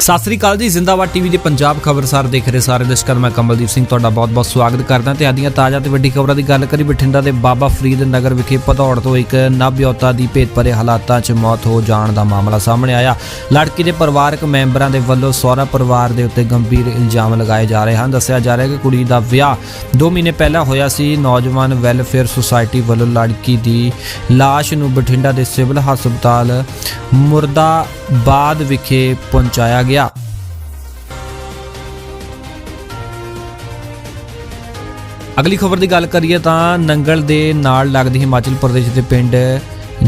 ਸਤਿ ਸ੍ਰੀ ਅਕਾਲ ਜੀ, ਜ਼ਿੰਦਾਬਾਦ ਟੀਵੀ ਦੇ ਪੰਜਾਬ ਖਬਰਸਾਰ ਦੇਖ ਰਹੇ ਸਾਰੇ ਦਰਸ਼ਕਾਂ ਮੈਂ ਕਮਲਦੀਪ ਸਿੰਘ ਤੁਹਾਡਾ ਬਹੁਤ-ਬਹੁਤ ਸਵਾਗਤ ਕਰਦਾ ਤੇ ਆਦੀਆਂ ਤਾਜ਼ਾ ਤੇ ਵੱਡੀ ਖਬਰਾਂ ਦੀ ਗੱਲ ਕਰੀ, ਬਠਿੰਡਾ ਦੇ ਬਾਬਾ ਫਰੀਦ ਨਗਰ ਵਿਖੇ ਭਦੌੜ ਤੋਂ ਇੱਕ ਨਵਯੋਤਾ ਦੀ ਭੇਤਭਰੇ ਹਾਲਾਤਾਂ 'ਚ ਮੌਤ ਹੋ ਜਾਣ ਦਾ ਮਾਮਲਾ ਸਾਹਮਣੇ ਆਇਆ। ਲੜਕੀ ਦੇ ਪਰਿਵਾਰਕ ਮੈਂਬਰਾਂ ਦੇ ਵੱਲੋਂ ਸਹੁਰਾ ਪਰਿਵਾਰ ਦੇ ਉੱਤੇ ਗੰਭੀਰ ਇਲਜ਼ਾਮ ਲਗਾਏ ਜਾ ਰਹੇ ਹਨ। ਦੱਸਿਆ ਜਾ ਰਿਹਾ ਕਿ ਕੁੜੀ ਦਾ ਵਿਆਹ 2 ਮਹੀਨੇ ਪਹਿਲਾਂ ਹੋਇਆ ਸੀ। ਨੌਜਵਾਨ ਵੈਲਫੇਅਰ ਸੁਸਾਇਟੀ ਵੱਲੋਂ ਲੜਕੀ ਦੀ ਲਾਸ਼ ਨੂੰ ਬਠਿੰਡਾ ਦੇ ਸਿਵਲ ਹਸਪਤਾਲ ਮੁਰਦਾਬਾਦ ਵਿਖੇ ਪਹੁੰਚਾਇਆ ਗਿਆ। ਅਗਲੀ ਖਬਰ ਦੀ ਗੱਲ ਕਰੀਏ ਤਾਂ ਨੰਗਲ ਦੇ ਨਾਲ ਲੱਗਦੇ ਹਿਮਾਚਲ ਪ੍ਰਦੇਸ਼ ਦੇ ਪਿੰਡ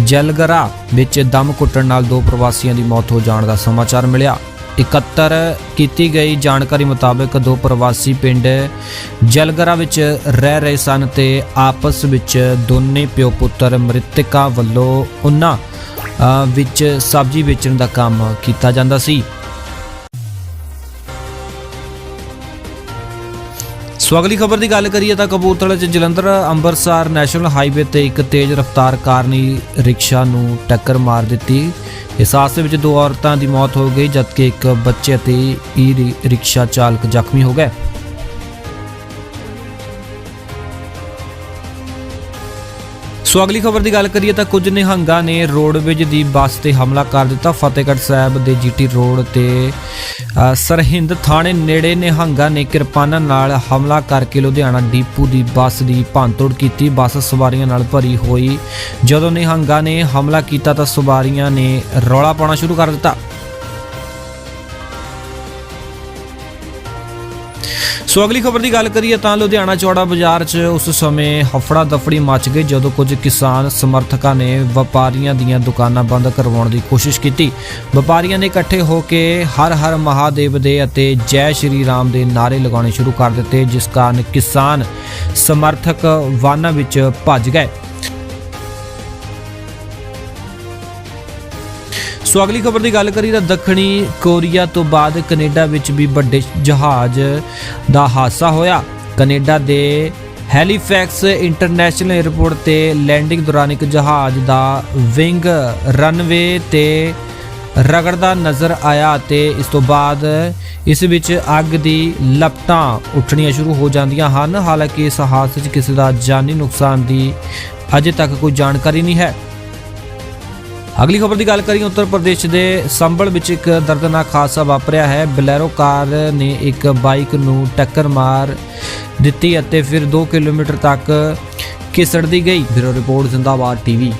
ਜਲਗਰਾ ਵਿੱਚ ਦਮ ਘੁੱਟਣ ਨਾਲ ਦੋ ਪ੍ਰਵਾਸੀਆਂ ਦੀ ਮੌਤ ਹੋ ਜਾਣ ਦਾ ਸਮਾਚਾਰ ਮਿਲਿਆ। 71 ਕੀਤੀ ਗਈ ਜਾਣਕਾਰੀ ਮੁਤਾਬਕ ਦੋ ਪ੍ਰਵਾਸੀ ਪਿੰਡ ਜਲਗਰਾ ਵਿੱਚ ਰਹਿ ਰਹੇ ਸਨ ਤੇ ਆਪਸ ਵਿੱਚ ਦੋਨੇ ਪਿਓ ਪੁੱਤਰ ਮ੍ਰਿਤਕਾਂ ਵੱਲੋਂ ਉਹਨਾਂ ਅ, ਵਿੱਚ ਸਬਜ਼ੀ ਵੇਚਣ ਦਾ ਕੰਮ ਕੀਤਾ ਜਾਂਦਾ ਸੀ। ਸੋ ਅਗਲੀ ਖਬਰ ਦੀ ਗੱਲ ਕਰੀਏ ਤਾਂ ਕਪੂਰਥਲਾ 'ਚ ਜਲੰਧਰ ਅੰਮ੍ਰਿਤਸਰ ਨੈਸ਼ਨਲ ਹਾਈਵੇ ਤੇ ਇੱਕ ਤੇਜ਼ ਰਫ਼ਤਾਰ ਕਾਰ ਨੇ ਰਿਕਸ਼ਾ ਨੂੰ ਟੱਕਰ ਮਾਰ ਦਿੱਤੀ। ਇਸ ਹਾਦਸੇ ਵਿੱਚ ਦੋ ਔਰਤਾਂ ਦੀ ਮੌਤ ਹੋ ਗਈ, ਜਦਕਿ ਇੱਕ ਬੱਚੇ ਅਤੇ ਈ ਰਿਕਸ਼ਾ ਚਾਲਕ ਜ਼ਖਮੀ ਹੋ ਗਏ। ਸੋ ਅਗਲੀ ਖਬਰ ਦੀ ਗੱਲ ਕਰੀਏ ਤਾਂ ਕੁਝ ਨਿਹੰਗਾਂ ਨੇ ਰੋਡਵੇਜ ਦੀ ਬੱਸ ਤੇ ਹਮਲਾ ਕਰ ਦਿੱਤਾ। ਫਤਿਹਗੜ੍ਹ ਸਾਹਿਬ ਦੇ ਜੀਟੀ ਰੋਡ ਤੇ ਸਰਹਿੰਦ ਥਾਣੇ ਨੇੜੇ ਨਿਹੰਗਾਂ ਨੇ ਕਿਰਪਾਨਾਂ ਨਾਲ ਹਮਲਾ ਕਰਕੇ ਲੁਧਿਆਣਾ ਡੀਪੂ ਦੀ ਬੱਸ ਦੀ ਭੰਨਤੋੜ ਕੀਤੀ। ਬੱਸ ਸਵਾਰੀਆਂ ਨਾਲ ਭਰੀ ਹੋਈ। ਜਦੋਂ ਨਿਹੰਗਾਂ ਨੇ ਹਮਲਾ ਕੀਤਾ ਤਾਂ ਸਵਾਰੀਆਂ ਨੇ ਰੌਲਾ ਪਾਉਣਾ ਸ਼ੁਰੂ ਕਰ ਦਿੱਤਾ। ਸੋ ਅਗਲੀ ਖਬਰ ਦੀ ਗੱਲ ਕਰੀਏ ਤਾਂ ਲੁਧਿਆਣਾ ਚੌੜਾ ਬਾਜ਼ਾਰ 'ਚ ਉਸ ਸਮੇਂ ਹਫੜਾ ਦਫੜੀ ਮਚ ਗਈ ਜਦੋਂ ਕੁਝ ਕਿਸਾਨ ਸਮਰਥਕਾਂ ਨੇ ਵਪਾਰੀਆਂ ਦੀਆਂ ਦੁਕਾਨਾਂ ਬੰਦ ਕਰਵਾਉਣ ਦੀ ਕੋਸ਼ਿਸ਼ ਕੀਤੀ। ਵਪਾਰੀਆਂ ਨੇ ਇਕੱਠੇ ਹੋ ਕੇ ਹਰ ਹਰ ਮਹਾਦੇਵ ਦੇ ਅਤੇ ਜੈ ਸ਼੍ਰੀ ਰਾਮ ਦੇ ਨਾਰੇ ਲਗਾਉਣੇ ਸ਼ੁਰੂ ਕਰ ਦਿੱਤੇ, ਜਿਸ ਕਾਰਨ ਕਿਸਾਨ ਸਮਰਥਕ ਵਾਹਨਾਂ ਵਿੱਚ ਭੱਜ ਗਏ। ਸੋ ਅਗਲੀ ਖਬਰ ਦੀ ਗੱਲ ਕਰੀ ਤਾਂ ਦੱਖਣੀ ਕੋਰੀਆ ਤੋਂ ਬਾਅਦ ਕੈਨੇਡਾ ਵਿੱਚ ਵੀ ਵੱਡੇ ਜਹਾਜ਼ ਦਾ ਹਾਦਸਾ ਹੋਇਆ। ਕੈਨੇਡਾ ਦੇ ਹੈਲੀਫੈਕਸ ਇੰਟਰਨੈਸ਼ਨਲ 에ਅਰਪੋਰਟ ਤੇ ਲੈਂਡਿੰਗ ਦੌਰਾਨ ਇੱਕ ਜਹਾਜ਼ ਦਾ ਵਿੰਗ ਰਨਵੇ ਤੇ ਰਗੜਦਾ ਨਜ਼ਰ ਆਇਆ ਤੇ ਇਸ ਤੋਂ ਬਾਅਦ ਇਸ ਵਿੱਚ ਅੱਗ ਦੀ ਲਪਟਾਂ ਉੱਠਣੀਆਂ ਸ਼ੁਰੂ ਹੋ ਜਾਂਦੀਆਂ ਹਨ। ਹਾਲਾਂਕਿ ਇਸ ਹਾਦਸੇ 'ਚ ਕਿਸੇ ਦਾ ਜਾਨੀ ਨੁਕਸਾਨ ਦੀ ਅਜੇ ਤੱਕ ਕੋਈ ਜਾਣਕਾਰੀ ਨਹੀਂ ਹੈ। ਅਗਲੀ ਖਬਰ ਦੀ ਗੱਲ ਕਰੀਏ, ਉੱਤਰ ਪ੍ਰਦੇਸ਼ ਦੇ ਸੰਭਲ ਵਿੱਚ ਇੱਕ ਦਰਦਨਾਕ ਹਾਦਸਾ ਵਾਪਰਿਆ ਹੈ। ਬਲੈਰੋ ਕਾਰ ਨੇ ਇੱਕ ਬਾਈਕ ਨੂੰ ਟੱਕਰ ਮਾਰ ਦਿੱਤੀ ਅਤੇ ਫਿਰ 2 ਕਿਲੋਮੀਟਰ ਤੱਕ ਘਿਸੜਦੀ ਗਈ। Bureau report, Zindabad TV.